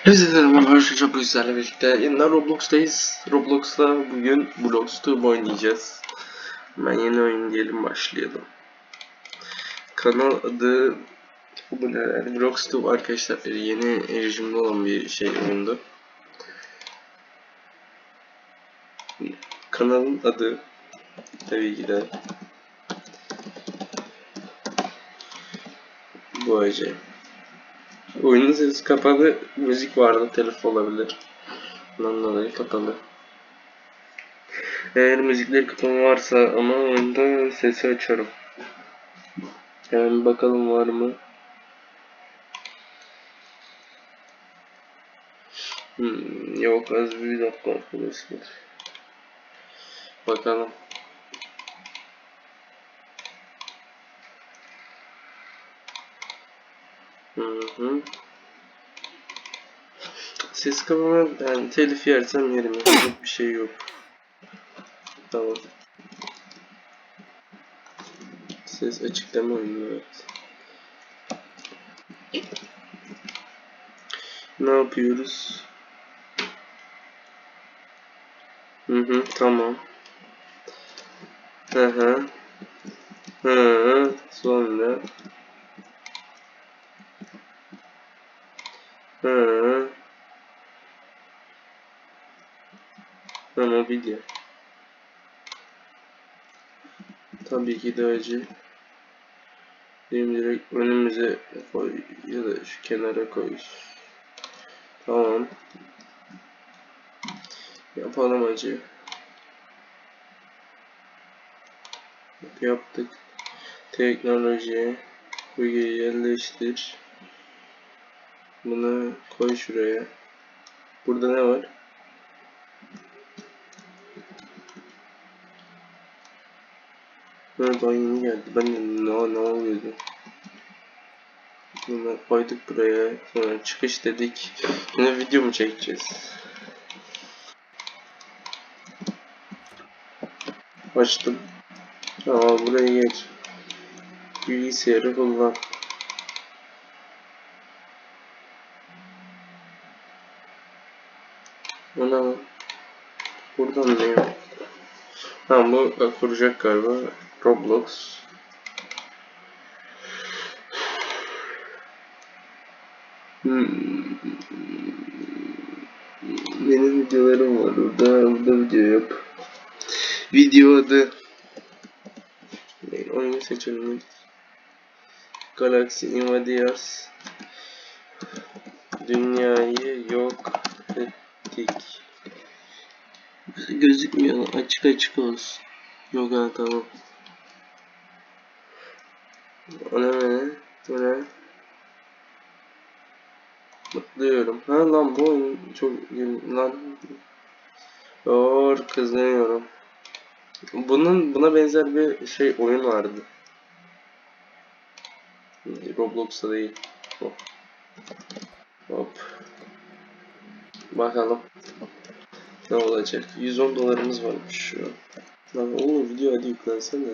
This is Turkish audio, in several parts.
Hepinize merhaba arkadaşlar bugün sizlerle birlikte yeniden Roblox'tayız. Roblox'ta bugün Blox Tube oynayacağız. Ben yeni oyun diyelim başlayalım. Kanal adı? Blox Tube arkadaşlar yeni erişimde olan bir şey oyundu. Kanalın adı tabii ki de bu acı. Oyunun sesi kapalı, müzik vardı, telif olabilir. Bundan dolayı kapalı. Eğer müzikleri kapalı varsa ama oyunda sesi açarım. Yani bakalım var mı? Hmm, yok az bir dakika arkadaşlar. Bakalım. Hı hı. Ses kapama yani telif yersem yerim yapacak bir şey yok. Tamam. Ses açıklama oyunu evet. Ne yapıyoruz? Hı hı tamam. Hı hı. Hı hı. Sonra. Hı. Ha mobilya. Tabii ki de acı. Direkt önümüze koy ya da şu kenara koy. Tamam. Yapalım acı. Yaptık. Teknoloji. Bölgeyi yerleştir. Bunu koy şuraya. Burada ne var? Evet o yeni geldi. Ben ne, ne oluyordu? Bunu koyduk buraya. Sonra çıkış dedik. Yine video mu çekeceğiz? Açtım. Aa buraya geç. Bilgisayarı kullan. Ana. Buradan ne yok? Tamam bu kuracak galiba. Roblox. Hmm. Benim videolarım var orada. Orada video yap. Video adı. Oyunu seçelim. Galaxy Invaders. Dünyayı yok ettik. Gözükmüyor. Açık açık olsun. Yok ha tamam. O ne ne? O ne? Mutluyorum. Ha lan bu oyun çok lan. Doğru kızıyorum. Bunun buna benzer bir şey oyun vardı. Roblox'ta değil. Hop. Hop. Bakalım. Ne olacak? 110 dolarımız varmış şu an. Lan oğlum video hadi yüklensene.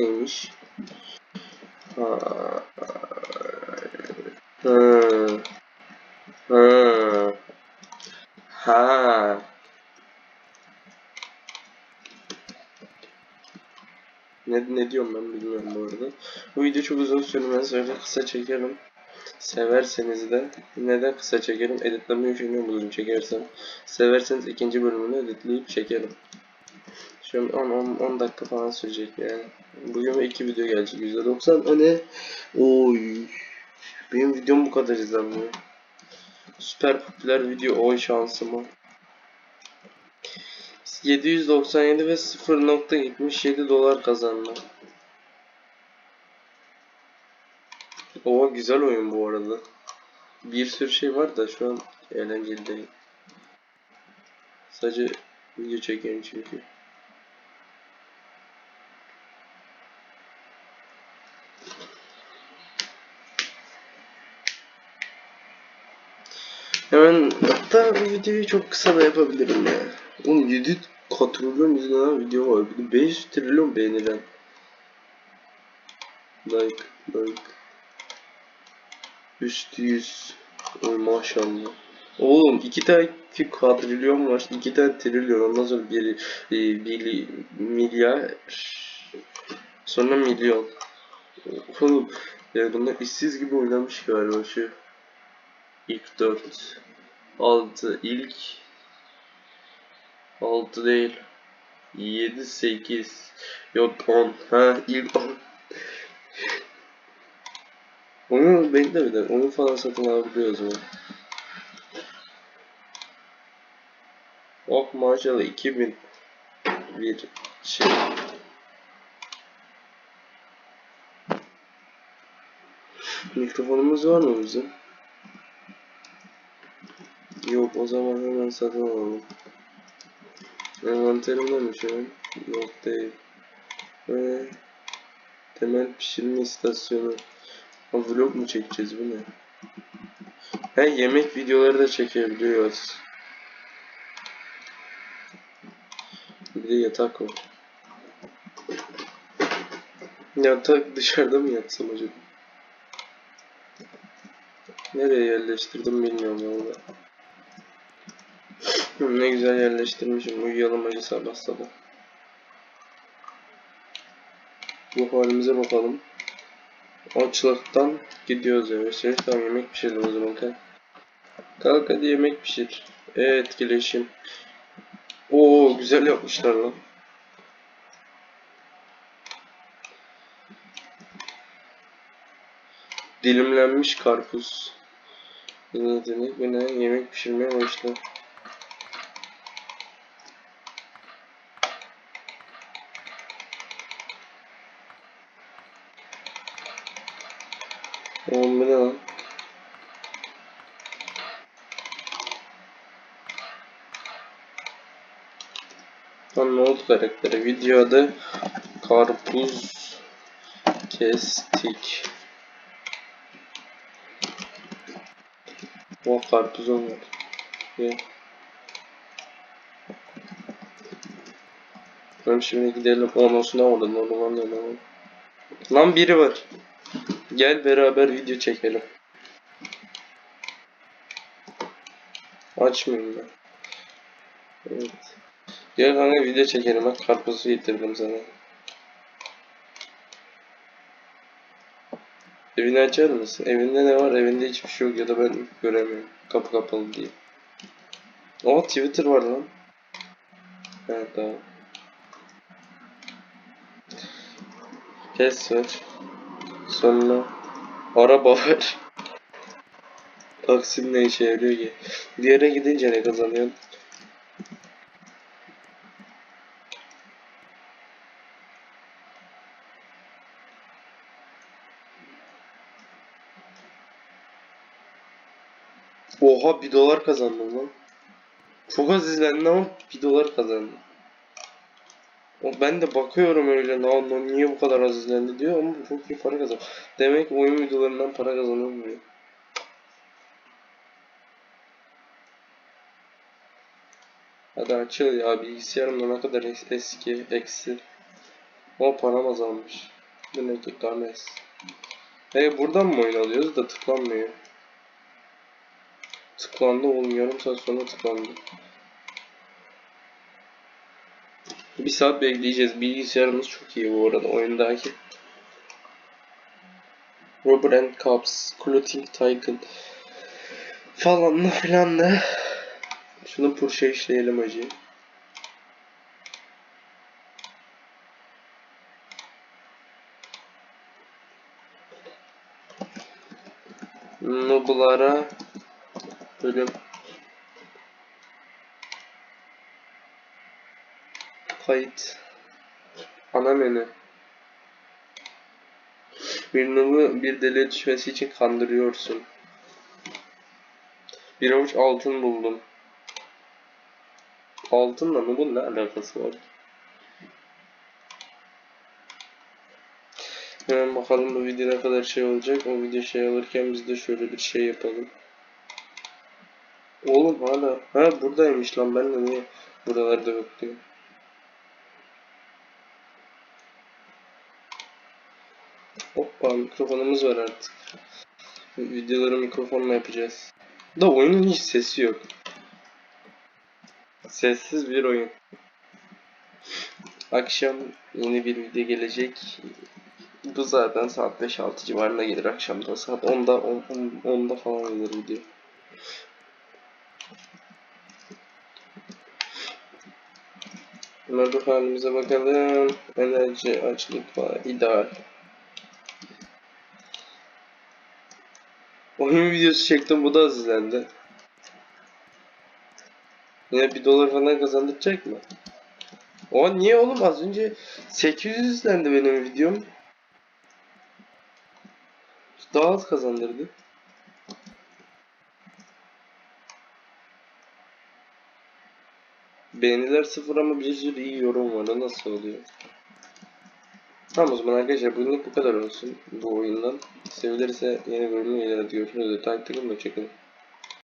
Neymiş? Ha. Ha. Ha. Ne, ne diyorum ben bilmiyorum bu arada. Bu video çok uzun sürmez öyle kısa çekerim. Severseniz de neden kısa çekerim? Editlemeyi düşünüyorum uzun çekersem. Severseniz ikinci bölümünü editleyip çekerim. Şu an 10, 10, 10 dakika falan sürecek yani. Bugün iki video gelecek. %90 o ne? Oy. Benim videom bu kadar izlenmiyor. Süper popüler video oy şansıma. 797 ve 0.77 dolar kazandım. Ova güzel oyun bu arada. Bir sürü şey var da şu an eğlenceli değil. Sadece video çekiyorum çünkü. Hemen hatta bu videoyu çok kısa da yapabilirim ya. Oğlum 7 katrilyon izlenen video var. Bir de 5 trilyon beğenilen. Like, like. Üstü 100. Oy maşallah. Oğlum iki tane kadrilyon var. iki tane trilyon. Ondan sonra bir, bir, milyar. Sonra milyon. Oğlum yani bunlar işsiz gibi oynamış galiba şu. İlk 4. 6 ilk 6 değil. 7 8 yok 10. Ha ilk 10. Onu bekle bir de. Onu falan satın alabiliyoruz mu? Ok maşallah 2000 bir şey. Mikrofonumuz var mı bizim? Yok o zaman hemen satın alalım. Envanterimde mi şu an? Yok değil. Ve temel pişirme istasyonu. Ha, vlog mu çekeceğiz bu ne? He yemek videoları da çekebiliyoruz. Bir de yatak var. Yatak dışarıda mı yatsam acaba? Nereye yerleştirdim bilmiyorum valla. Ne güzel yerleştirmişim. Uyuyalım acı sabah sabah. Bu halimize bakalım. Açlıktan gidiyoruz yavaş yavaş. Tamam yemek pişirdim o zaman kalk. Kalk hadi yemek pişir. E, etkileşim. Oo güzel yapmışlar lan. Dilimlenmiş karpuz. Ne yetenek bu ne? Yemek pişirmeye başla. Oğlum bu ne lan? Lan ne oldu karaktere? Videoda karpuz kestik. O karpuzum var. Ye. Tamam şimdi gidelim. Onosuna oradan onu lan lan. Lan biri var. Gel beraber video çekelim. Açmayayım ben. Evet. Gel kanka video çekelim. Bak karpuzu getirdim sana. Evini açar mısın? Evinde ne var? Evinde hiçbir şey yok ya da ben göremiyorum. Kapı kapalı diye. Aa Twitter var lan. Evet tamam. Kes var. Sonra araba var. Taksim ne işe yarıyor ki? Diğere gidince ne kazanıyorsun? Oha 1 dolar kazandım lan. Çok az izlendi ama 1 dolar kazandım. O ben de bakıyorum öyle lan lan niye bu kadar az izlendi diyor ama çok iyi para kazan. Demek oyun videolarından para kazanılmıyor. Hadi açıl ya bilgisayarım da ne kadar es- eski eksi. O param azalmış. Ne ki Games. Hey buradan mı oyun alıyoruz da tıklanmıyor. Tıklandı oğlum yarım saat sonra tıklandı. Bir saat bekleyeceğiz. Bilgisayarımız çok iyi bu arada oyundaki. Rubber and Cups, Clothing Tycoon falan da filan da. Şunu Porsche işleyelim acı. Noblara bölüm kayıt ana menü bir nubu bir deliğe düşmesi için kandırıyorsun. Bir avuç altın buldum. Altınla nubun ne alakası var? Hemen bakalım bu video ne kadar şey olacak. O video şey alırken biz de şöyle bir şey yapalım. Oğlum hala. Ha buradaymış lan ben de niye buralarda bekliyorum. Hoppa mikrofonumuz var artık. Videoları mikrofonla yapacağız. Da oyunun hiç sesi yok. Sessiz bir oyun. Akşam yeni bir video gelecek. Bu zaten saat 5-6 civarında gelir akşamda. Saat 10'da 10, 10'da falan gelir video. Ruh halimize bakalım. Enerji, açlık var. ideal. Oyun videosu çektim bu da izlendi. Yine bir dolar falan kazandıracak mı? O niye oğlum az önce 800 izlendi benim videom. Daha az kazandırdı. Beğeniler sıfır ama bir sürü iyi yorum var. O nasıl oluyor? Tamam o zaman arkadaşlar bugünlük bu kadar olsun bu oyundan. Sevilirse yeni bölümü gelir. Hadi görüşürüz. Takip edin. Hoşçakalın.